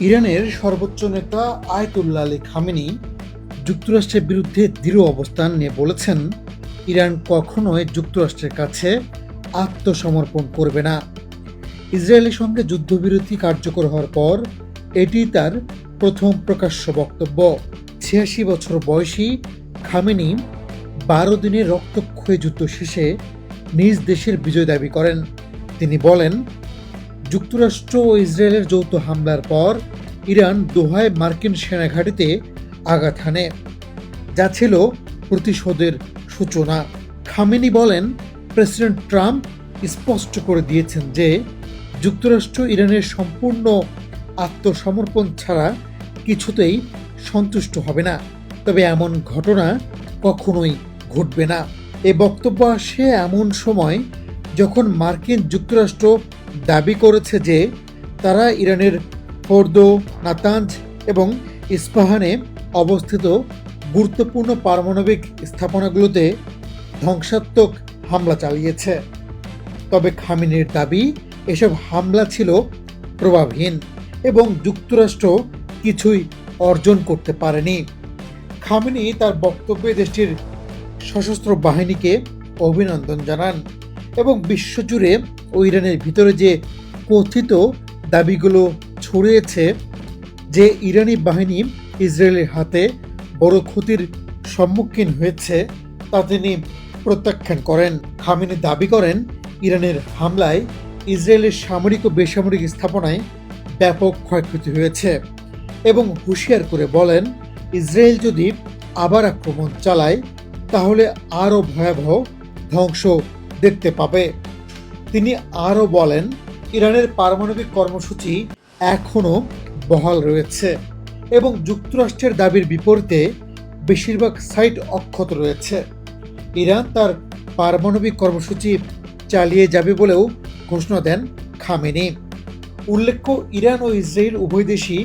ইরানের সর্বোচ্চ নেতা আয়তুল্লা আলী খামেনি যুক্তরাষ্ট্রের বিরুদ্ধে দৃঢ় অবস্থান নিয়ে বলেছেন, ইরান কখনোই যুক্তরাষ্ট্রের কাছে আত্মসমর্পণ করবে না। ইসরায়েলের সঙ্গে যুদ্ধবিরতি কার্যকর হওয়ার পর এটি তার প্রথম প্রকাশ্য বক্তব্য। ছিয়াশি বছর বয়সী খামেনি বারো দিনের রক্তক্ষয়ী যুদ্ধ শেষে নিজ দেশের বিজয় দাবি করেন। তিনি বলেন যুক্তরাষ্ট্র ও ইসরায়েলের যৌথ হামলার পর ইরান দোহায় মার্কিন সেনাঘাঁটিতে আঘাত হানে। যা ছিল প্রতিশোধের সূচনা। খামেনি বলেন, প্রেসিডেন্ট ট্রাম্প স্পষ্ট করে দিয়েছেন যে যুক্তরাষ্ট্র ইরানের সম্পূর্ণ আত্মসমর্পণ ছাড়া কিছুতেই সন্তুষ্ট হবে না। তবে এমন ঘটনা কখনোই ঘটবে না। এ বক্তব্য আসে এমন সময় যখন মার্কিন যুক্তরাষ্ট্র দাবি করেছে যে তারা ইরানের ফোর্দো, নাতাঞ্জ এবং ইস্পাহানে অবস্থিত গুরুত্বপূর্ণ পারমাণবিক স্থাপনাগুলোতে ধ্বংসাত্মক হামলা চালিয়েছে। তবে খামিনের দাবি, এসব হামলা ছিল প্রভাবহীন এবং যুক্তরাষ্ট্র কিছুই অর্জন করতে পারেনি। খামিনি তার বক্তব্যে দেশটির সশস্ত্র বাহিনীকে অভিনন্দন জানান। এবং বিশ্বজুড়ে ও ইরানের ভিতরে যে কথিত দাবিগুলো ছড়িয়েছে যে ইরানি বাহিনী ইসরায়েলের হাতে বড় ক্ষতির সম্মুখীন হয়েছে, তা তিনি প্রত্যাখ্যান করেন। খামিনি দাবি করেন, ইরানের হামলায় ইসরায়েলের সামরিক ও বেসামরিক স্থাপনায় ব্যাপক ক্ষয়ক্ষতি হয়েছে এবং হুঁশিয়ার করে বলেন, ইসরায়েল যদি আবার আক্রমণ চালায়, তাহলে আরও ভয়াবহ ধ্বংস দেখতে পাবে। তিনি আরও বলেন, ইরানের পারমাণবিক কর্মসূচি এখনও বহাল রয়েছে এবং যুক্তরাষ্ট্রের দাবির বিপরীতে বেশিরভাগ সাইট অক্ষত রয়েছে। ইরান তার পারমাণবিক কর্মসূচি চালিয়ে যাবে বলেও ঘোষণা দেন খামেনি। উল্লেখ্য, ইরান ও ইসরায়েল উভয় দেশই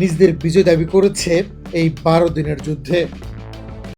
নিজেদের বিজয় দাবি করেছে এই বারো দিনের যুদ্ধে।